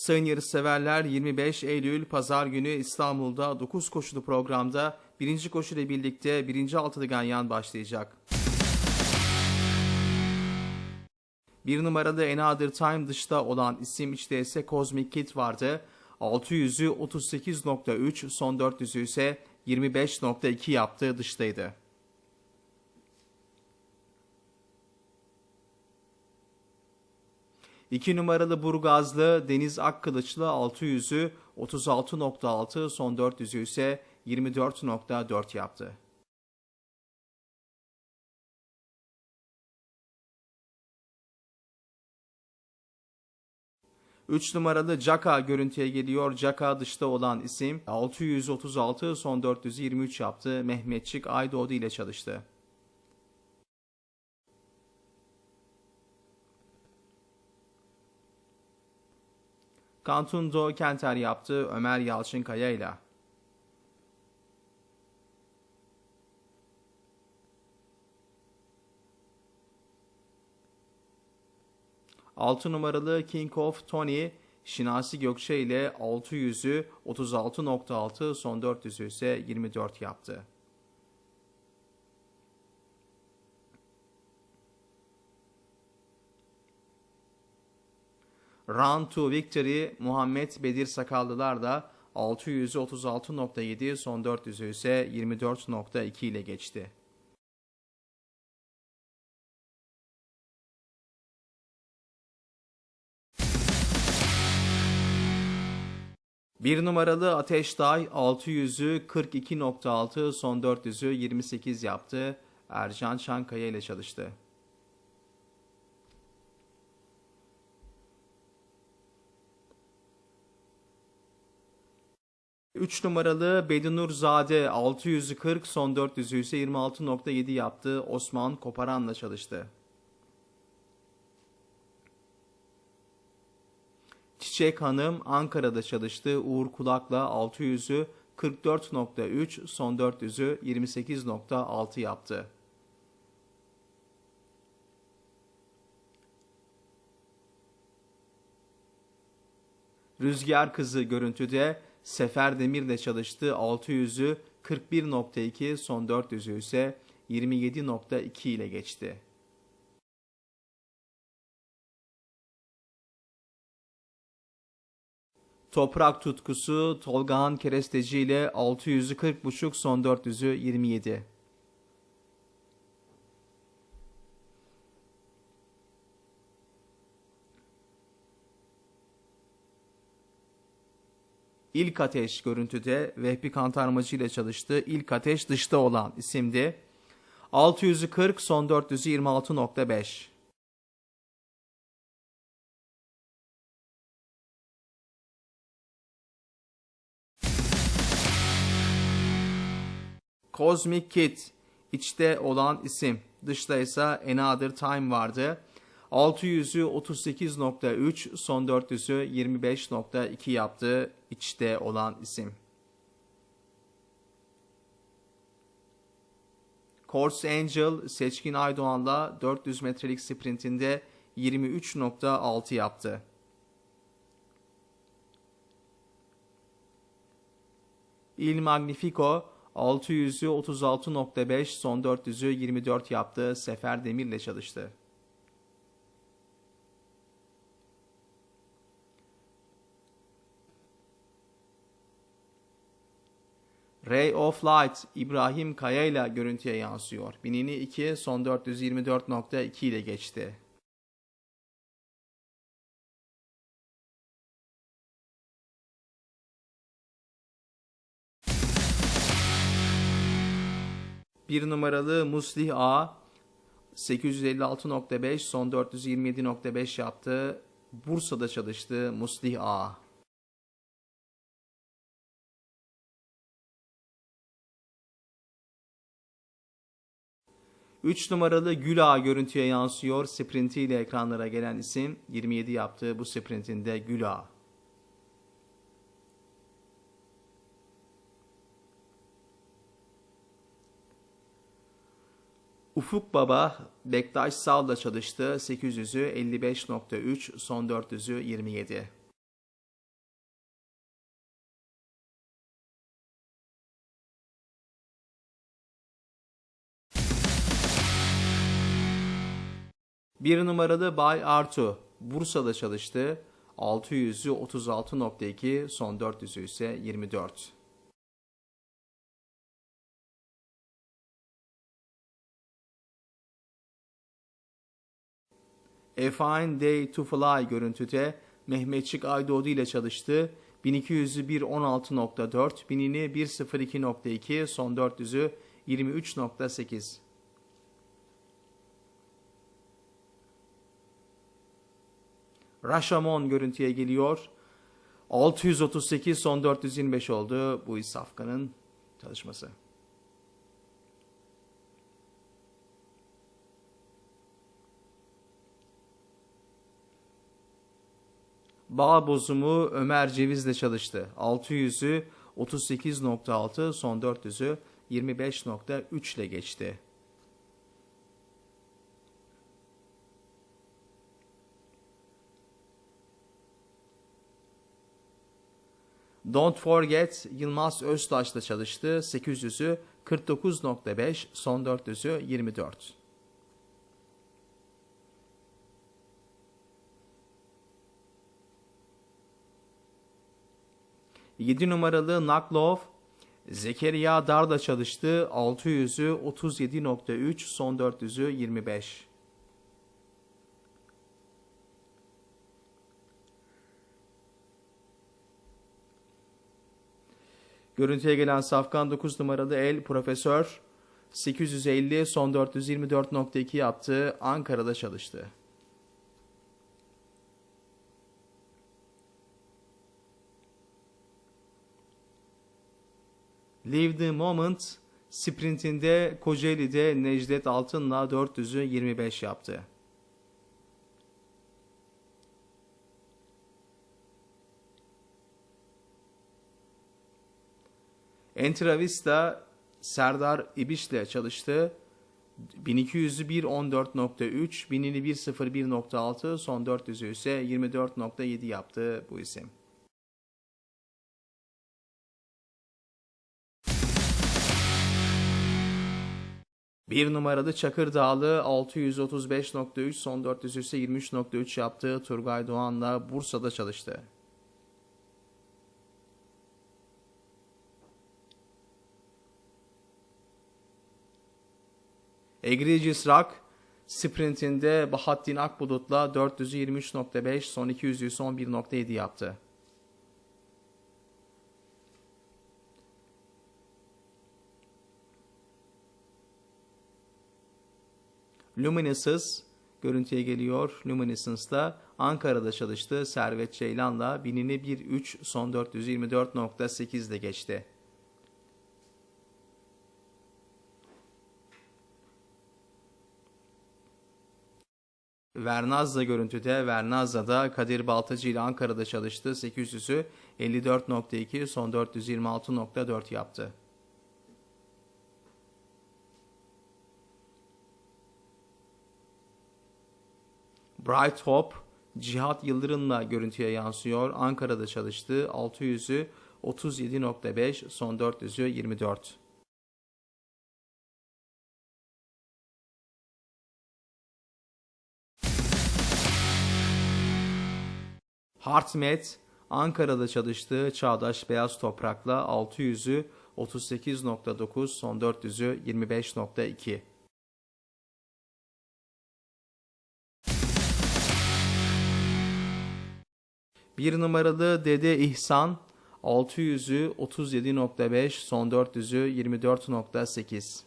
Sayın yarışseverler 25 Eylül Pazar günü İstanbul'da 9 koşulu programda birinci koşu ile birlikte birinci altılı ganyan başlayacak. Bir numaralı Another Time dışta olan isim içte ise Cosmic Kid vardı. 600'ü 38.3 son 400'ü ise 25.2 yaptı dıştaydı. İki numaralı Burgazlı Deniz Akkılıçlı 600'ü 36.6 son 400'ü ise 24.4 yaptı. 3 numaralı Caka görüntüye geliyor. Caka dışta olan isim 636 son 423 yaptı. Mehmetçik Aydoğdu ile çalıştı. Kantundo Kenter yaptı Ömer Yalçınkaya ile. 6 numaralı King of Tony Şinasi Gökçe ile 600'ü 36.6 son 400'ü ise 24 yaptı. Run to Victory Muhammed Bedir Sakallılar da 600'ü 36.7 son 400'ü ise 24.2 ile geçti. Bir numaralı Ateşday 600'ü 42.6 son 400'ü 28 yaptı. Ercan Çankaya ile çalıştı. Üç numaralı Bedinur Zade 600'ü 40 son 400'ü ise 26.7 yaptı. Osman Koparan'la çalıştı. Çiçek Hanım Ankara'da çalıştı. Uğur Kulak'la 600'ü 44.3, son 400'ü 28.6 yaptı. Rüzgar Kızı görüntüde Sefer Demir'le çalıştı. 600'ü 41.2, son 400'ü ise 27.2 ile geçti. Toprak tutkusu Tolgahan Keresteci ile 600'ü 40.5 son 400'ü 27. İlk Ateş görüntüde Vehbi Kantarmacı ile çalıştı. İlk Ateş dışta olan isimdi. 600'ü 40 son 400'ü 26.5. Cosmic Kid içte olan isim. Dışta ise Another Time vardı. 600'ü 38.3, son 400'ü 25.2 yaptı içte olan isim. Course Angel Seçkin Aydoğan'la 400 metrelik sprintinde 23.6 yaptı. Il Magnifico 600'ü 36.5 son 400'ü 24 yaptı. Sefer Demir'le çalıştı. Ray of Light İbrahim Kaya ile görüntüye yansıyor. Binini 2 son 424.2 ile geçti. Bir numaralı Muslih A 856.5 son 427.5 yaptı. Bursa'da çalıştı Muslih A. Üç numaralı Gül Ağa görüntüye yansıyor. Sprintiyle ekranlara gelen isim 27 yaptı bu sprintinde Gül Ağa. Ufuk Baba Bektaş Sal'la çalıştı. 800'ü 55.3, son 400'ü 27. Bir numaralı Bay Artu Bursa'da çalıştı. 600'ü 36.2 son 400'ü ise 24. A Fine Day to Fly görüntüde Mehmetçik Aydoğdu ile çalıştı. 1200'ü 1.16.4, 1000'ini 1.02.2, son 400'ü 23.8. Rashomon görüntüye geliyor. 638 son 425 oldu bu safkanın çalışması. Bağ bozumu Ömer Ceviz'le çalıştı. 600'ü 38.6 son 400'ü 25.3 ile geçti. Don't Forget Yılmaz Öztaş'la çalıştı. 800'ü 49.5 son 400'ü 24. 7 numaralı Naklov Zekeriya Dar'da çalıştı. 600'ü 37.3 son 400'ü 25. Görüntüye gelen Safkan 9 numaralı El Profesör 850 son 424.2 yaptı. Ankara'da çalıştı. Live the Moment sprintinde Kocaeli'de Necdet Altın'la 400'ü 25 yaptı. Entravista Serdar İbiş'le çalıştı. 1200'ü 1.14.3, 1000'ini 1.01.6, son 400'ü ise 24.7 yaptı bu isim. Bir numaralı Çakır Dağlı 635.3 son 400 ise 23.3 yaptığı Turgay Doğan'la Bursa'da çalıştı. Egregious Rock sprintinde Bahattin Akbulut'la 400'ü 23.5 son 200'ü son 1.7 yaptı. Luminescence görüntüye geliyor. Luminescence'da Ankara'da çalıştı. Servet Ceylan'la binini 1.3 son 424.8 ile geçti. Vernazza görüntüde Vernazza'da Kadir Baltacı ile Ankara'da çalıştı. 800'ü 54.2 son 426.4 yaptı. Bright Hope Cihat Yıldırım'la görüntüye yansıyor. Ankara'da çalıştı. 600'ü 37.5 son 400'ü 24. Hartmet Ankara'da çalıştığı Çağdaş Beyaz Toprak'la 600'ü 38.9 son 400'ü 25.2. Bir numaralı Dede İhsan 600'ü 37.5 son 400'ü 24.8.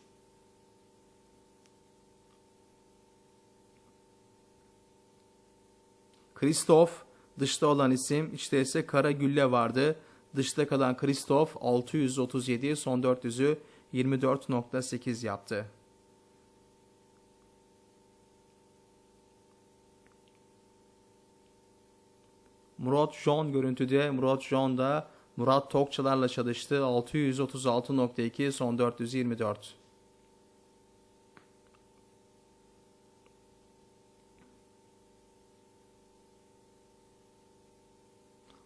Kristof dışta olan isim işte ise Kara Gülle vardı. Dışta kalan Kristof 637 son 400'ü 24.8 yaptı. Murat John görüntüde Murat John da Murat Tokçalarla çalıştı. 636.2 son 424.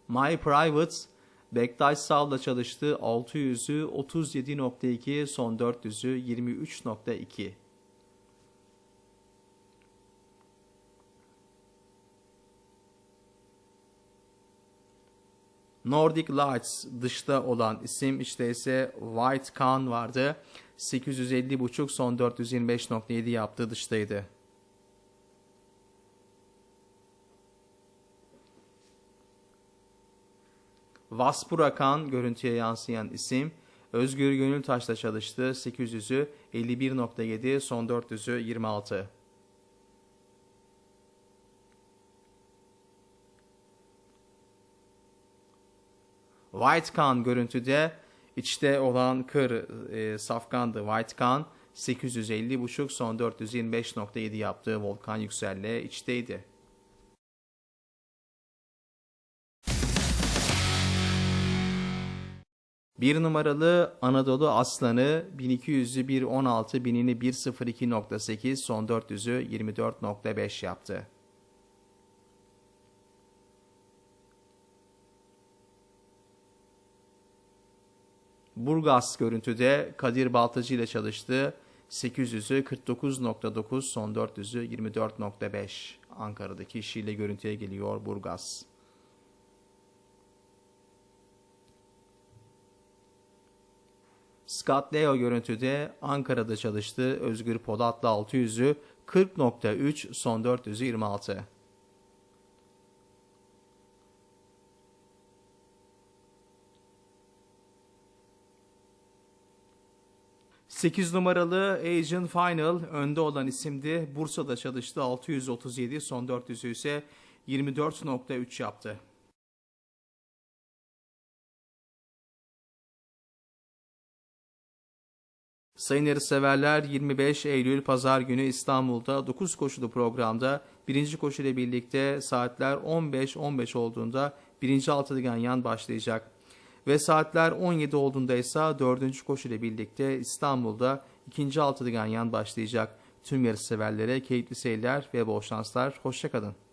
My Privates, Bektaş Sal'da çalıştığı 600'ü 37.2, son 400'ü 23.2. Nordic Lights dışta olan isim işte ise White Khan vardı. 850.5 son 425.7 yaptığı dıştaydı. Vaspura Khan görüntüye yansıyan isim. Özgür Gönültaş'la çalıştı. 800'ü 51.7 son 400'ü 26. White Khan görüntüde içte olan kır e, safkandı. White Khan 850.5 son 425.7 yaptığı volkan yükselle içteydi. Bir numaralı Anadolu Aslanı 1200'ü 1.16 binini 1.02.8 son 400'ü 24.5 yaptı. Burgaz görüntüde Kadir Baltacı ile çalıştı. 800'ü 49.9 son 400'ü 24.5 Ankara'daki işiyle görüntüye geliyor Burgaz. Scott Leo görüntüde Ankara'da çalıştı. Özgür Polat'la 600'ü 40.3 son 400'ü 26. 8 numaralı Asian Final önde olan isimdi. Bursa'da çalıştı 637 son 400'ü ise 24.3 yaptı. Sayın yarışseverler 25 Eylül Pazar günü İstanbul'da 9 koşulu programda birinci koşu ile birlikte saatler 15-15 olduğunda birinci altıgen yan başlayacak. Ve saatler 17 olduğunda ise 4. koşu ile birlikte İstanbul'da ikinci altıgen yan başlayacak. Tüm yarış severlere keyifli seyirler ve bol şanslar. Hoşçakalın.